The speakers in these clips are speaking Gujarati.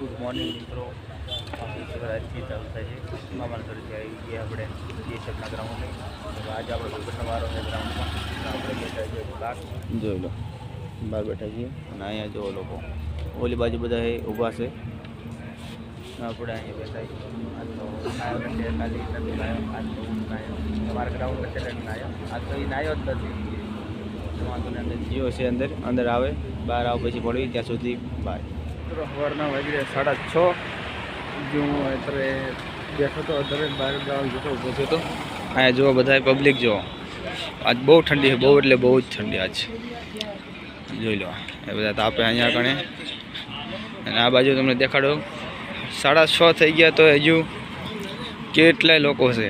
ગુડ મોર્નિંગ મિત્રો શિવરાજથી ચાલુ થાય છે મામાના તરફથી આવી ગયા આપણે બીએસએફના ગ્રાઉન્ડે આજે આપણે દુર્ઘટના વાળો છે ગ્રાઉન્ડમાં આપણે બેઠા છીએ બહાર જોઈ લો બહાર બેઠા છીએ અને અહીંયા જુઓ લોકો ઓલી બાજુ બધા એ ઊભા છે આપણે અહીંયા બેઠા છીએ આજ તો નાયો નથી ખાલી નથી નાયો આજ તો હું નાયો અમારા ગ્રાઉન્ડ નથી એટલે નાયો આજ તો એ નાયો જ નથી વાંધો નહીં અંદર જીઓ છે અંદર અંદર આવે બહાર આવ પછી પડવી ત્યાં સુધી બાય મિત્રો, સવારના વાગી સાડા છ. હું અત્યારે બેઠો તો અત્યારે બહાર ગામ જતો ઊભો થયો હતો અહીંયા જુઓ બધા પબ્લિક જુઓ આજ બહુ ઠંડી છે, બહુ એટલે બહુ જ ઠંડી આજ. જોઈ લો, એ બધા તાપે અહીંયા કણે અને આ બાજુ તમને દેખાડો. સાડા છ થઈ ગયા તો હજુ કેટલાય લોકો છે?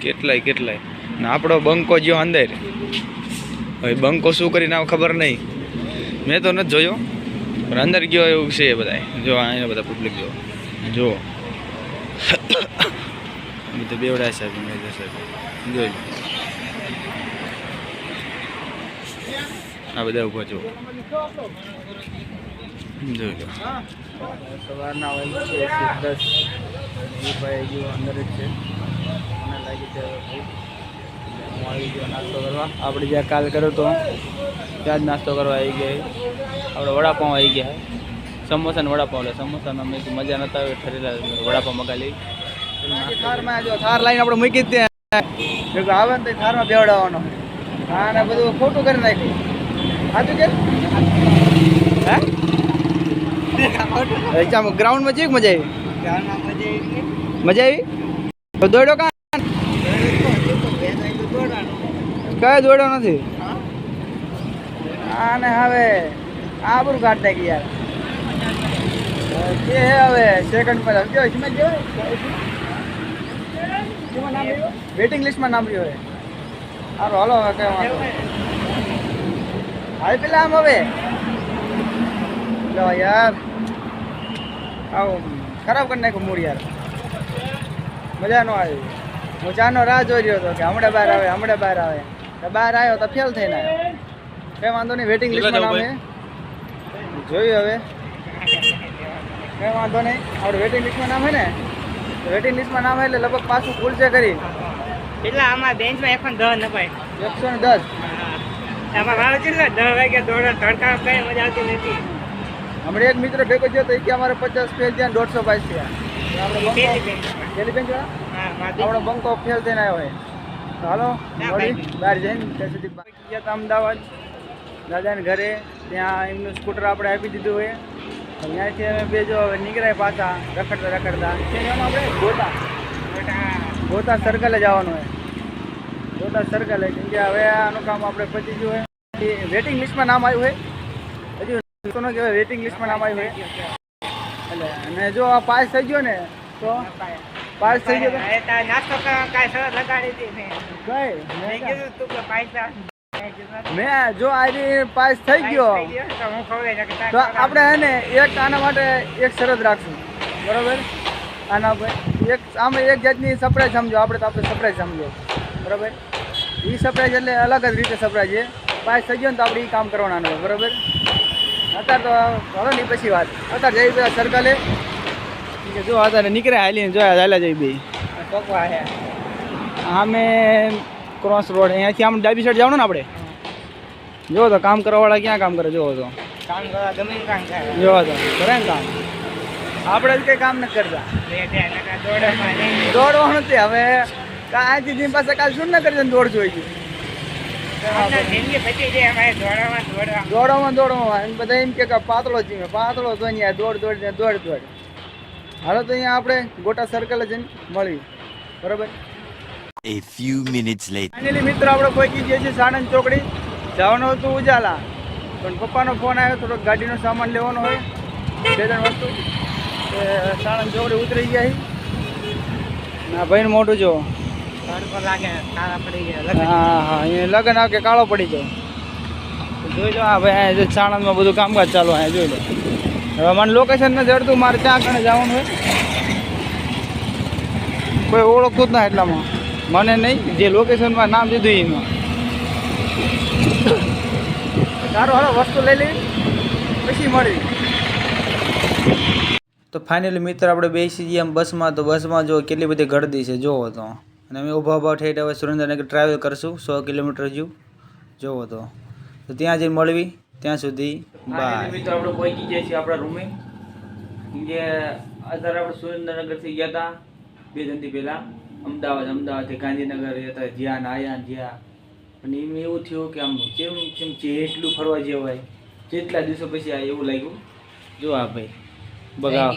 કેટલાય કેટલાય? ને આપણો બંકો જ્યો અંદર. હવે બંકો શું કરીને આવ ખબર નહીં. મેં તો નથી જોયો. પણ અંદર ગયો એવું છે બધા જો અહીંયા બધા પબ્લિક જો. જો બધું બેવડા સાહેબ મેજર સાહેબ જોઈ આ બધા ઊભા જો જોઈ લો. સવારના વાગે છે હજુ અંદર જ છે. મને લાગી છે ગયો નાસ્તો કરવા. આપણે જ્યાં કાલ કર્યો તો ત્યાં જ નાસ્તો કરવા આવી ગયા આપણે વડાપાઉં આવી ગયા. સમોસા ને વડાપાઉં એટલે સમોસાનો અમે મજા નતા આવે ઠરેલા વડાપાઉં મગા લઈ થારમાં જો થાર લાઈન આપણે મૂકી જ ત્યાં આવે ને તો થારમાં બેવડાવવાનો. હા ને બધું ખોટું કરી નાખ્યું. સાચું કે? હે? ગ્રાઉન્ડમાં જેવી મજા આવી? મજા આવી? તો દોડ્યો કાં? કઈ દોડ્યો નથી? આને હવે આબરું કાઢતા યાર. કે હવે સેકન્ડ પર કેવાય સિમેન્ટ કેવાય વેટિંગ લિસ્ટમાં નામ રહ્યો? હે હાલો હાલો હવે કઈ વાંધો હાલ પેલા આમ હવે. લો યાર. આવું ખરાબ કરી નાખ્યું મૂળ યાર. મજા ન આવી. હું ચાનો રાહ જોઈ રહ્યો હતો કે હમણાં બહાર આવે હમણાં બહાર આવે. બહાર આવ્યો તો ફેલ થઈને આવ્યો. કઈ વાંધો નહીં વેટિંગ લિસ્ટમાં નામ હે. જોયું હવે. કઈ વાંધો નહીં. આપણે વેટિંગ લિસ્ટમાં નામ હે ને? વેટિંગ લિસ્ટમાં નામ હે એટલે લગભગ પાછું ખુલશે કરી. એટલા આમાં બેન્ચમાં એક પણ દહ નપાય એકસો ને દસ. આમાં વાળો કેટલા દહ વાગે દોડો તડકા કઈ મજા આવતી નથી. હમણાં એક મિત્ર ભેગો થયો તો એ કે અમારે પચાસ ફેલ થયા દોઢસો બાઈસ થયા. આપણે. બેન્ચ આપણો બંકો ફેલ થઈને આવ્યો હોય. હાલો. બહાર જઈને ત્યાં સુધી ગયા હતા અમદાવાદ. દાદાને ઘરે ત્યાં એમનું સ્કૂટર આપણે આપી દીધું હોય. તો ત્યાંથી અમે બે જો હવે નીકળ્યા પાછા રખડતા રખડતા. ક્યાં આપણે ગોતા. ગોતા સર્કલે જવાનું હોય. ગોતા સર્કલે કેમ કે હવે આનું કામ આપણે પતી ગયું હોય. વેટિંગ લિસ્ટમાં નામ આવ્યું હોય. હજુ કોનો કહેવાય વેટિંગ લિસ્ટમાં નામ આવ્યું હોય. એટલે અને જો આ પાસ થઈ ગયો ને તો પાસ થઈ ગયો તો? નાસ્તો કાંઈ સરસ લગાડી હતી કઈ? મેં કીધું તું કે પૈસા મેં જો આજે પાસ થઈ ગયો. થઈ ગયો તો. આપણે હે ને એક આના માટે એક શરત રાખશું. બરોબર? આના પર એક આમે એક જાતની સરપ્રાઈઝ સમજો આપણે તો આપણે સરપ્રાઈઝ સમજો. બરાબર? એ સરપ્રાઈઝ એટલે અલગ જ રીતે સરપ્રાઈઝ છે. પાસ થઈ ગયો ને તો આપણે એ કામ કરવાના બરાબર? અત્યારે તો હવે નહીં પછી વાત. અત્યારે જઈ બધા સર્કલે કે જો અત્યારે નીકળે હાલીને જોયા હાલ્યા જઈ બે. પકવા હા. આમે ક્રોસ રોડ અહીંયાથી આમ ડાબી સાઈડ જવાનું ને આપણે? જો તો કામ કરવાવાળા ક્યાં કામ કરે? જોવો તો. કામ કરવા ગમે તે કામ કરે. જોવો તો. કરે ને કામ? આપણે જ કંઈ કામ નથી કરતા. બે બે નકા દોડવામાં નહીં. દોડવાનું નથી. હવે કાંઈ દિન પાસે કાલ શું ના કરી દોડશું હોય આપણે જિંદગી બચી જાય અમારે દોડવામાં દોડવામાં દોડવામાં દોડવામાં. એમ બધા એમ કે કે પાતળો જીવે પાતળો તો અહીંયા દોડ દોડ ને દોડ દોડ. હાલો તો અહીંયા આપણે ગોટા સર્કલ જઈને મળવી બરોબર? A few minutes later. Finally મિત્રો આપણે પહોંચી ગયા છીએ સાણંદ ચોકડી. જવાનું હતું ઉજાલા. પણ પપ્પાનો ફોન આવ્યો થોડોક ગાડીનો સામાન લેવાનો હોય. બે ત્રણ વસ્તુ. સાણંદ ચોકડી ઉતરી ગયા ના ભાઈ મોટું જો. લગ્ન લાગે કાળા પડી ગયા હા હા અહીંયા લગન આવે કાળો પડી જાય જોઈ લો હા ભાઈ અહીંયા સાણંદમાં બધું કામકાજ ચાલુ અહીંયા જોઈ લો. હવે મને લોકેશન નથી અડતું મારે ત્યાં કણે જવાનું હોય. કોઈ ઓળખતું જ ના એટલામાં. મને નહીં જે લોકેશનમાં નામ દીધું એમાં. સારું હાલો વસ્તુ લઈ લઈ પછી મળી. તો ફાઇનલી મિત્ર આપણે બેસી જઈએ એમ બસમાં. તો બસમાં જો કેટલી બધી ગળદી છે જોવો તો. અને અમે ઊભા ઊભા ઠેઠ હવે સુરેન્દ્રનગર ટ્રાવેલ કરશું સો કિલોમીટર જેવું. જોવો તો. તો ત્યાં જઈને મળવી. ત્યાં સુધી બાય મિત્રો આપણે પહોંચી ગયા છીએ આપણા રૂમે જે અત્યારે આપણે સુરેન્દ્રનગરથી ગયા હતા બે દિનથી પહેલાં. અમદાવાદ અમદાવાદથી ગાંધીનગર હતા જ્યાં આયા જ્યાં. અને એમ એવું થયું કે આમ જેમ જેમ જેટલું ફરવા જવાય જેટલા દિવસો પછી આ એવું લાગ્યું. જો આ ભાઈ બગાવ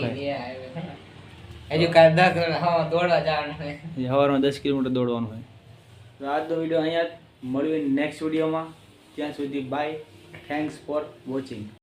હજુ કાલ દસ હા દોડવા જવાનું હોય સવારમાં દસ કિલોમીટર દોડવાનું હોય. તો આજનો વીડિયો અહીંયા મળ્યું નેક્સ્ટ વિડીયોમાં. ત્યાં સુધી બાય થેન્ક્સ ફોર વોચિંગ